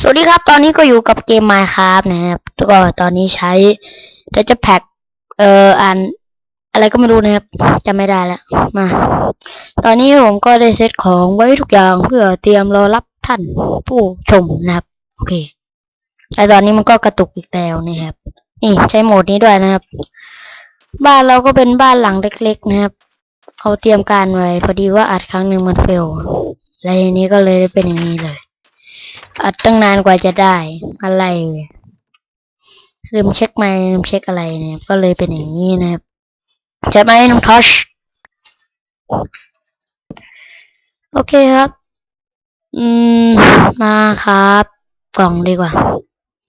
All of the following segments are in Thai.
สวัสดีครับ ตอนนี้ก็อยู่กับเกม Minecraft นะครับก็ตอนนี้ใช้ d a t a Pack เอ่ออ่านอะไรก็ไม่รู้นะครับจำไม่ได้แล้วมา ตอนนี้ผมก็ได้เซตของไว้ทุกอย่างเพื่อเตรียมรอรับท่านผู้ชมนะครับ โอเคแต่ตอนนี้มันก็กระตุกอีกแล้วนะครับ นี่ใช้โหมดนี้ด้วยนะครับ บ้านเราก็เป็นบ้านหลังเล็ก ๆ นะครับเอาเตรียมการไว้ พอดีว่าอัดครั้งหนึ่งมันเฟล แล้วทีนี้ก็เลยเป็นอย่างนี้เลย อัดตั้งนานกว่าจะได้ อะไรลืมเช็คไม่ลืมเช็คอะไรเนี่ย ก็เลยเป็นอย่างนี้นะครับใช่ไหมน้องทอชโอเคครับ อืม มาครับ กล่องดีกว่า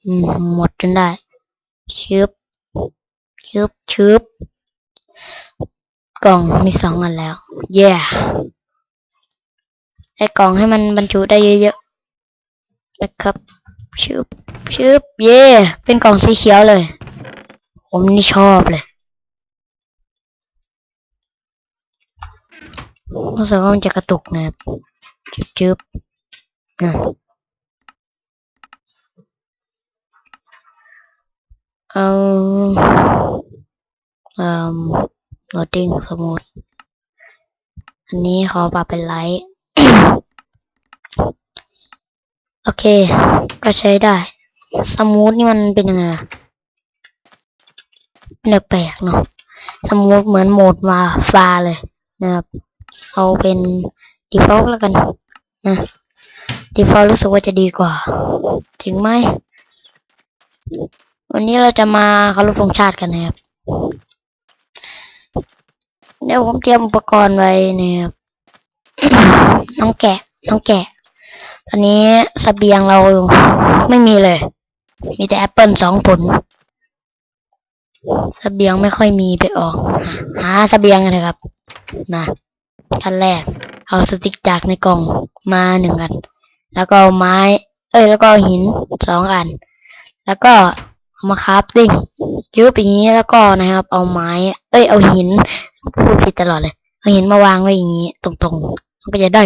อืม หมดจนได้ชึบชึบชึบกล่องมีสองอันแล้ว เย่ไอ้กล่องให้มันบรรจุได้เยอะๆ นะครับชึบชึบเย่เป็นกล่องสีเขียวเลย ผมนี่ชอบเลยรู้สึกว่ามันจะกระตุกนะครับจึ๊บจึ๊บนะเอาเอ่อโหลดดิ้งสมุดอันนี้ขอปรับเป็นไลท์ โอเค ก็ใช้ได้ สมูทนี่มันเป็นยังไงอะเป็นแปลกๆเนาะ สมูทเหมือนโหมดมาฟาเลยนะครับ เอาเป็น default แล้วกันนะ default รู้สึกว่าจะดีกว่าจริงไหม วันนี้เราจะมาเคารพธงชาติกันนะครับ เดี๋ยวผมเตรียมอุปกรณ์ไว้นะครับ น้องแกะ น้องแกะ ตอนนี้สเบียงเราไม่มีเลย มีแต่แอปเปิลสองผลสเบียงไม่ค่อยมีไปออก หาสเบียงกันนะครับ มาขั้นแรก เอาสติ๊กจากในกล่องมาหนึ่งอัน แล้วก็ไม้ เอ้ย แล้วก็หินสองอัน แล้วก็เอามาคราฟติ้งยืบอย่างนี้แล้วก็นะครับ เอาไม้ เอ้ย เอาหินพูดผิดตลอดเลย เอาหินมาวางไว้อย่างนี้ ตรงๆมันก็จะได้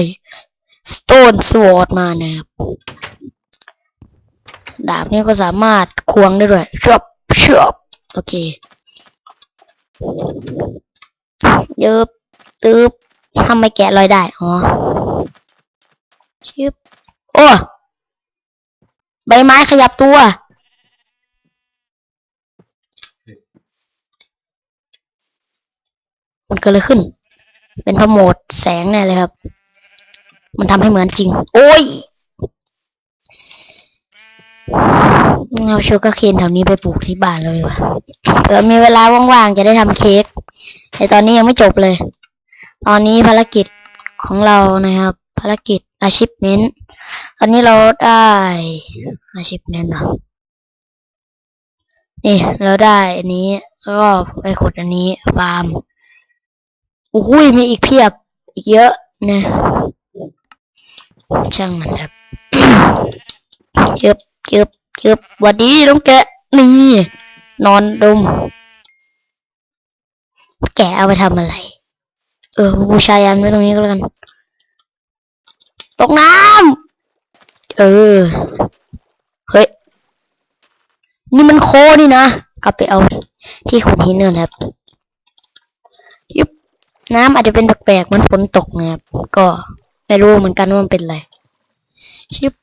Stone Sword มานะครับดาบนี้ก็สามารถควงได้ด้วยชอบชอบโอเคเยิบตึบทำไมแกะลอยได้ อ๋อชิบโอ้ใบไม้ขยับตัว มันเกิดอะไรขึ้น เป็นพรโมดแสงแน่เลยครับ มันทำให้เหมือนจริง โอ้ยเอาชูกาเคนแถวนี้ไปปลูกที่บ้านเราดีกว่าเผื่อมีเวลาว่างๆ จะได้ทำเค้กแต่ตอนนี้ยังไม่จบเลย ตอนนี้ภารกิจของเรานะครับ ภารกิจ achievement ตอนนี้เราได้ achievement เหรอนี่เราได้อันนี้แล้วก็ไปขุดอันนี้ฟาร์มอุ้ยมีอีกเพียบอีกเยอะนะ ช่างมันครับจึบจึบจึบวัดดีน้องแกะนี่นอนดม แกะเอาไปทำอะไร เออบูชายันไว้ตรงนี้ก็แล้วกัน ตกน้ำเออ เฮ้ย นี่มันโคนี่นะ กลับไปเอาที่ขุดหินเนินครับยุบน้ำอาจจะเป็นแปลกๆมือนฝนตกนะครับก็ ไม่รู้เหมือนกันว่ามันเป็นอะไรชิบ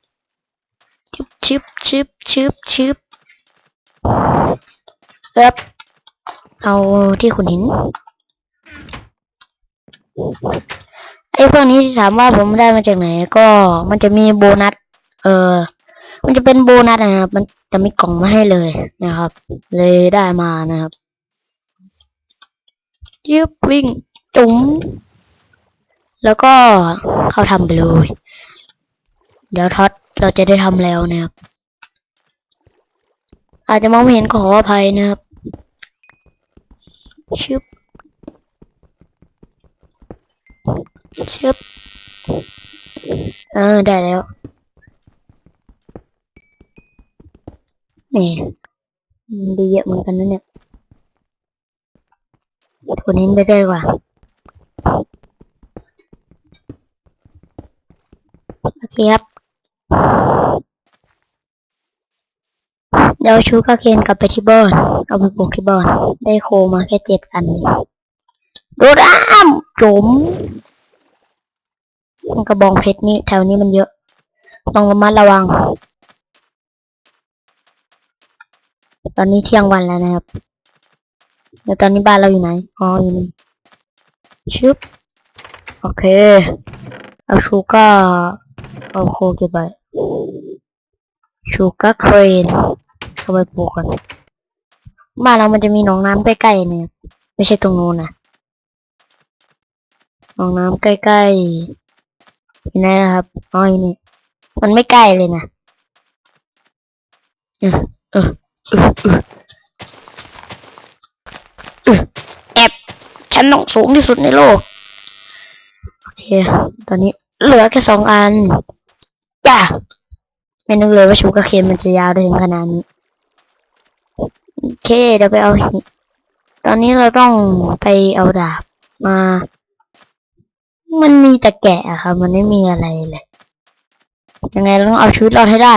ชิบชิบชิบชิบชิบเอ๊บเอาที่ขุดหินไอ้พวกนี้ที่ถามว่าผมได้มาจากไหน ก็มันจะมีโบนัส เออ มันจะเป็นโบนัสนะครับ มันจะมีกล่องมาให้เลยนะครับ เลยได้มานะครับยึบวิ่งจุ๋ม แล้วก็เข้าทำไปเลย เดี๋ยวท็อตเราจะได้ทำแล้วนะครับ อาจจะมองไม่เห็นก็ขออภัยนะครับ ชึบ ชึบ อ่า ได้แล้ว นี่ดีเยอะเหมือนกันนะเนี่ยคนนี้ไปได้กว่า โอเคครับ เดี๋ยวชูก็เคนกลับไปที่บ้านเอาไปปลูกที่บ้านได้โคมาแค่เจ็ดอันโดดอ้ามจมกระบองเพชรนี่แถวนี้มันเยอะ ต้องระมัดระวัง ตอนนี้เที่ยงวันแล้วนะครับเดี๋ยวตอนนี้บ้านเราอยู่ไหน อ๋ออยู่นี่ชึบ โอเค เอาชูก้า เอาโคเก็บไปชูก้าเครนเอาไปปลูกกันบ้านเรามันจะมีหนองน้ำใกล้ๆเนี่ยไม่ใช่ตรงนู้นนะหนองน้ำใกล้ๆอยู่นะครับอ๋อยนี่มันไม่ใกล้เลยนะเออเออเออเออเออแอบฉันต้องสูงที่สุดในโลกโอเค ตอนนี้เหลือแค่สองอัน จ้าไม่นึกเลยว่าชูกระเคนมันจะยาวได้ถึงขนาดนี้โอเคเดี๋ยวไปเอาหินตอนนี้เราต้องไปเอาดาบมา มันมีแต่แกะอะค่ะ มันไม่มีอะไรเลยยังไงเราต้องเอาชีวิตรอดให้ได้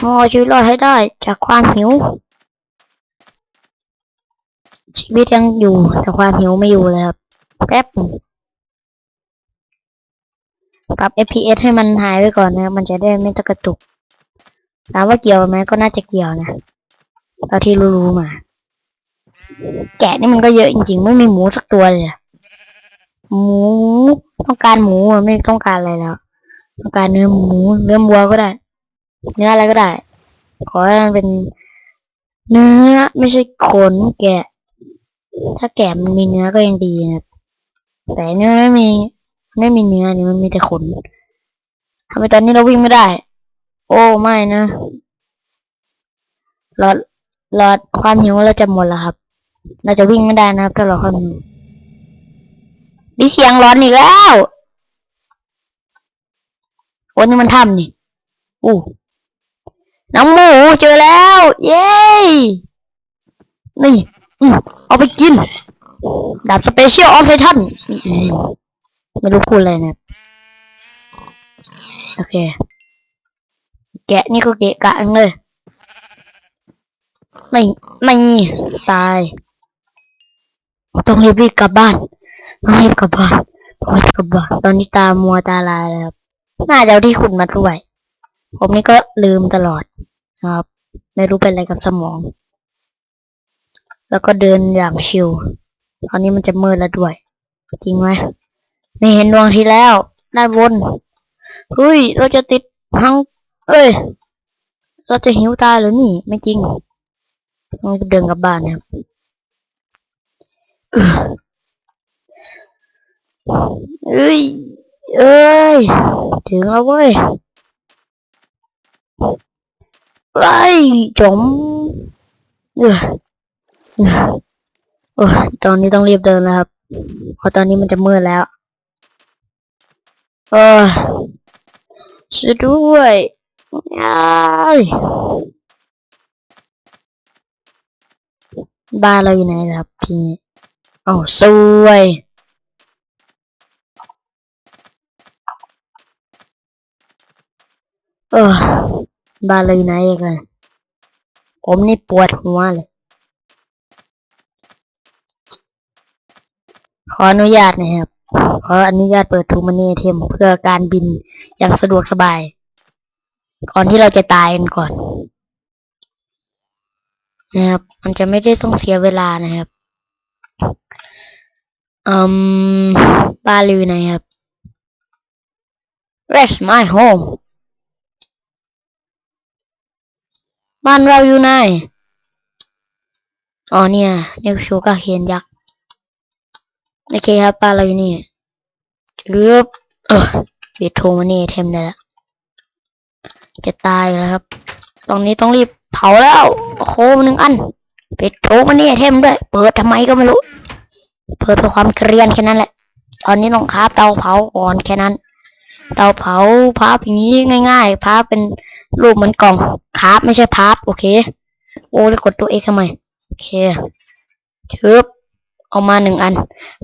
ต้องเอาชีวิตรอดให้ได้จากความหิว ชีวิตยังอยู่แต่ความหิวไม่อยู่เลยครับแป๊บปรับ FPS ให้มันหายไปก่อนนะมันจะได้ไม่ตะกระตุกถามว่าเกี่ยวไหมก็น่าจะเกี่ยวนะเอาที่รู้ๆมา แกะนี่มันก็เยอะจริงๆ ไม่มีหมูสักตัวเลยหมูต้องการหมูไม่ต้องการอะไรแล้วต้องการเนื้อหมูเนื้อวัวก็ได้ เนื้ออะไรก็ได้ ขอให้มันเป็น เนื้อไม่ใช่ขนแกะ ถ้าแกะมันมีเนื้อก็ยังดีนะแต่เนื้อไม่มีไม่มีเนื้อนี่มันมีแต่ขนทำไมตอนนี้เราวิ่งไม่ได้ โอ้ไม่นะหลอดหลอดความหิวเราจะหมดแล้วครับ เราจะวิ่งไม่ได้นะครับถ้าเราความหิวดิเสียงร้อนอีกแล้วโอ้นี่มันถ้ำนี่อู้น้องหมูเจอแล้ว เย้นี่อืม เอาไปกิน ดาบสเปเชียลออฟไททันไม่รู้พูดอะไรเนะโอเค แกะนี่ก็เกะกะเลย ไม่ ไม่ ตาย ต้องรีบรีบกลับบ้านต้องรีบกลับบ้านต้องรีบกลับบ้าน ตอนนี้ตามัวตาลายแล้วครับน่าจะเอาที่ขุดมาด้วย ผมนี่ก็ลืมตลอดนะครับ ไม่รู้เป็นอะไรกับสมอง แล้วก็เดินอย่างชิว ตอนนี้มันจะมืดแล้วด้วย จริงไหมไม่เห็นดวงทีแล้ว ด้านบนเฮ้ย เราจะติดหัง เอ้ย เราจะหิวตายหรือนี่ ไม่จริงต้องเดินกลับบ้านนะครับเอ้ย เอ้ย ถึงแล้วเว้ยเอ้จมเออ โอ้ตอนนี้ต้องรีบเดินแล้วครับเพราะตอนนี้มันจะมืดแล้ว เออช่วยด้วยอ้ายบ้านเราอยู่ไหนครับทีนี้โอ้สวยเออบ้านเราอยู่ไหนกเลยผมนี่ปวดหัวเลย ขออนุญาตนะครับ ขออนุญาตเปิดทูมานีเทมเพื่อการบินอย่างสะดวกสบาย ก่อนที่เราจะตายกันก่อนนะครับ มันจะไม่ได้ต้องเสียเวลานะครับอืมบ้านเราอยู่ไหนครับ Where's my home บ้านเราอยู่ไหน อ๋อเนี่ยนี่คือชูกาเคนยักษ์ โอเคครับบ้าเราอยู่นี่ยึบเออปิดโทมานี่เทมได้แล้วจะตายแล้วครับ ตรงนี้ต้องรีบเผาแล้วโคมหนึ่งอันเปิดโทมานี่เทมด้วย เปิดทำไมก็ไม่รู้ เปิดเพื่อความเกรียนแค่นั้นแหละ ตอนนี้ต้องคาบเตาเผาก่อนแค่นั้น เตาเผาพับอย่างนี้ง่ายๆพับเป็นรูปเหมือนกล่องคาบไม่ใช่พับโอเค โอ้แล้วกดตัวเอกทำไมโอเคชึบ เอามาหนึ่งอัน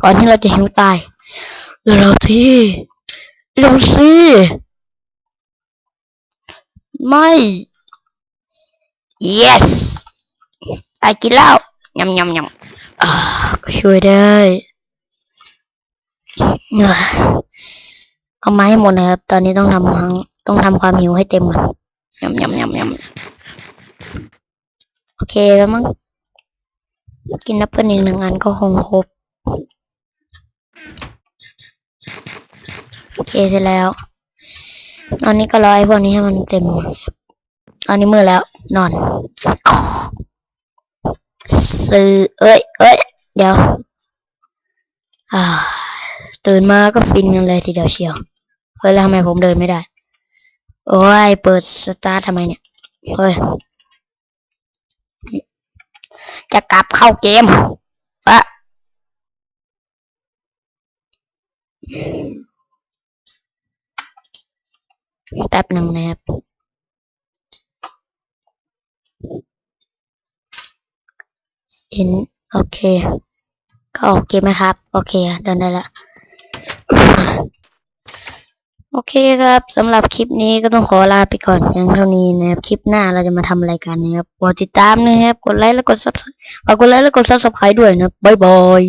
ก่อนที่เราจะหิวตายเร็วสิเร็วสิไม่ yes ไปกินแล้วยำยำยำก็ช่วยได้เอาไม้ให้หมดนะครับ ตอนนี้ต้องทำทั้งต้องทำความหิวให้เต็มก่อนยำยำยำยำโอเคแล้วมั้ง กินแอปเปิลอีกหนึ่งอันก็คงครบโอเคเสร็จแล้ว ตอนนี้ก็รอไอ้พวกนี้ให้มันเต็ม ตอนนี้มือแล้ว นอน ซื้อ เอ้ยเอ้ยเดี๋ยว อ่า ตื่นมาก็ฟินกันเลยทีเดียวเชียว เฮ้ย แล้วทำไมผมเดินไม่ได้ โอ้ย เปิดสตาร์ททำไมเนี่ย เฮ้ย จะกลับเข้าเกมอะแป๊บหนึ่งนะครับเห็นโอเคก็โอเคไหมครับ โอเคเดินได้ละ โอเคครับสำหรับคลิปนี้ก็ต้องขอลาไปก่อนเพียงเท่านี้นะครับคลิปหน้าเราจะมาทำรายการนะครับกดติดตามนะครับกดไลค์และกดซับฝากกดไลค์และกดซับสไครต์ด้วยนะบ๊ายบาย